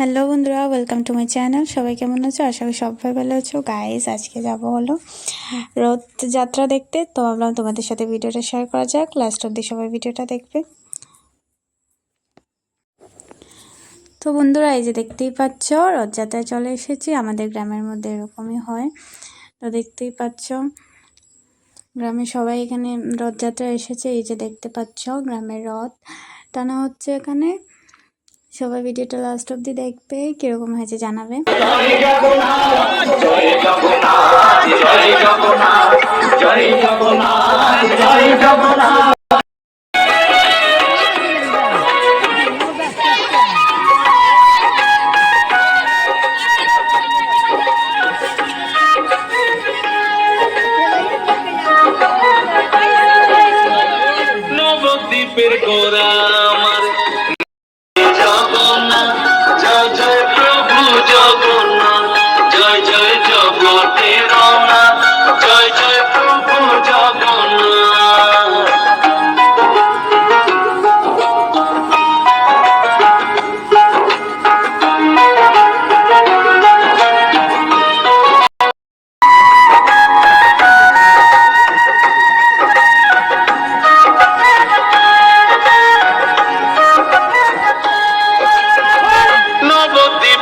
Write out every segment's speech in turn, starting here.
Hello বন্ধুরা welcome to my channel সবাই কেমন আছো? আশা করি সবাই ভালো আছো। গাইস আজকে যাব হলো রথযাত্রা দেখতে। তো ভাবলাম তোমাদের সাথে ভিডিওটা শেয়ার করা যাক। লাস্ট অব্দি সবাই ভিডিওটা দেখবে। তো বন্ধুরা, এই যে দেখতেই পাচ্ছ, রথযাত্রায় চলে এসেছি। আমাদের গ্রামের মধ্যে এরকমই হয়। তো দেখতেই পাচ্ছ, গ্রামে সবাই এখানে রথযাত্রা এসেছে। এই যে দেখতে পাচ্ছ, গ্রামের রথ। টানা হচ্ছে এখানে সবাই ভিডিওটা লাস্ট অব্দি দেখবে কীরকম হয়েছে জানাবে। নবদ্বীপের গোরা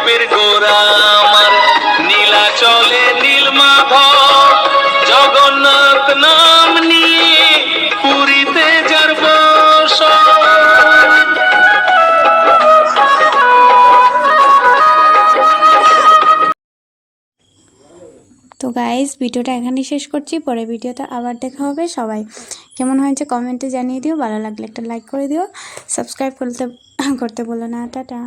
নবদ্বীপের গোরা আমার নীলাচলে নীলমাধব। জগন্নাথ নাম নিয়ে পুরীতে যার। তো গাইজ ভিডিওটা এখানেই শেষ করছি। পরে ভিডিওতে আবার দেখা হবে সবাই। কেমন হয়েছে কমেন্টে জানিয়ে দিও। ভালো লাগলে একটা লাইক করে দিও। সাবস্ক্রাইব করতে করতে বলো না। টাটা।